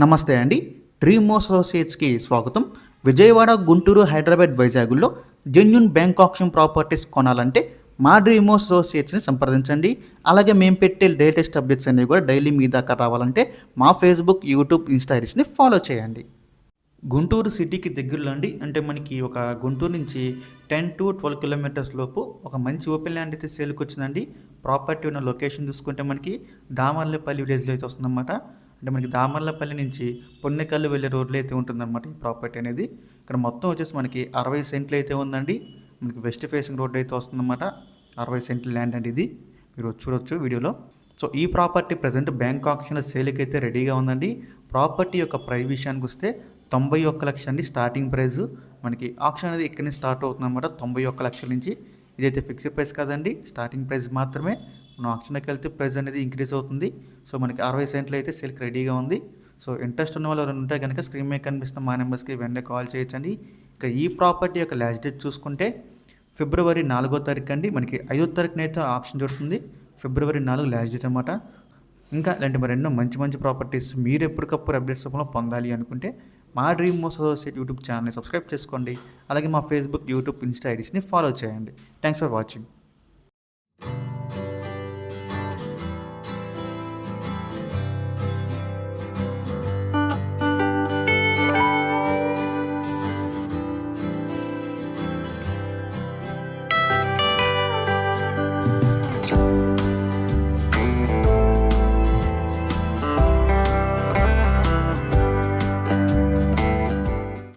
నమస్తే అండి. డ్రీమ్ అసోసియేట్స్కి స్వాగతం. విజయవాడ గుంటూరు హైదరాబాద్ వైజాగ్లో జెన్యున్ బ్యాంక్ ఆప్షన్ ప్రాపర్టీస్ కొనాలంటే మా డ్రీమ్ అసోసియేట్స్ని సంప్రదించండి. అలాగే మేము పెట్టే లేటెస్ట్ అప్డేట్స్ అనేవి కూడా డైలీ మీ దాకా రావాలంటే మా ఫేస్బుక్ యూట్యూబ్ ఇన్స్టాగ్రామ్స్ని ఫాలో చేయండి. గుంటూరు సిటీకి దగ్గరలో అండి అంటే మనకి ఒక గుంటూరు నుంచి టెన్ టు ట్వెల్వ్ కిలోమీటర్స్ లోపు ఒక మంచి ఓపెన్ ల్యాండ్ అయితే సేల్కి వచ్చిందండి. ప్రాపర్టీ ఉన్న లొకేషన్ చూసుకుంటే మనకి దామర్లపల్లి విలేజ్లో అయితే వస్తుందన్నమాట. అంటే మనకి దామర్లపల్లి నుంచి పొన్నెకల్లు వెళ్ళే రోడ్లో అయితే ఉంటుందన్నమాట ఈ ప్రాపర్టీ అనేది. ఇక్కడ మొత్తం వచ్చేసి మనకి అరవై సెంట్లు అయితే ఉందండి. మనకి వెస్ట్ ఫేసింగ్ రోడ్ అయితే వస్తుందన్నమాట. అరవై సెంట్ల ల్యాండ్ అండి ఇది. మీరు చూడొచ్చు వీడియోలో. సో ఈ ప్రాపర్టీ ప్రజెంట్ బ్యాంక్ ఆప్షన్లో సేల్కి అయితే రెడీగా ఉందండి. ప్రాపర్టీ యొక్క ప్రైస్ విషయానికి వస్తే తొంభై ఒక్క లక్ష అండి స్టార్టింగ్ ప్రైస్. మనకి ఆప్షన్ అనేది ఇక్కడి నుంచి స్టార్ట్ అవుతుంది అనమాట తొంభై ఒక్క లక్షల నుంచి. ఇదైతే ఫిక్స్డ్ ప్రైస్ కదండి. స్టార్టింగ్ ప్రైస్ మాత్రమే. మనం ఆప్షన్కి వెళ్తే ప్రైస్ అనేది ఇంక్రీజ్ అవుతుంది. సో మనకి అరవై సెంట్లు అయితే సేల్కి రెడీగా ఉంది. సో ఇంట్రెస్ట్ ఉన్న వాళ్ళు ఉంటే కనుక స్క్రీన్ మీద కనిపిస్తున్న మా నెంబర్స్కి వెంటనే కాల్ చేయొచ్చండి. ఇక ఈ ప్రాపర్టీ యొక్క లాస్ట్ డేట్ చూసుకుంటే ఫిబ్రవరి నాలుగో తారీఖు అండి. మనకి ఐదో తారీఖున అయితే ఆప్షన్ దొరుకుతుంది. ఫిబ్రవరి నాలుగు లాస్ట్ డేట్ అనమాట ఇంకా ఇలాంటి మరి ఎన్నో మంచి మంచి ప్రాపర్టీస్ మీరు ఎప్పటికప్పుడు అప్డేట్స్ రూపంలో పొందాలి అనుకుంటే మా డ్రీమ్ మోస్ అసోసియేట్ యూట్యూబ్ ఛానల్ని సబ్స్క్రైబ్ చేసుకోండి. అలాగే మా ఫేస్బుక్ యూట్యూబ్ ఇన్స్టా ఐడీస్ని ఫాలో చేయండి. Thanks for watching.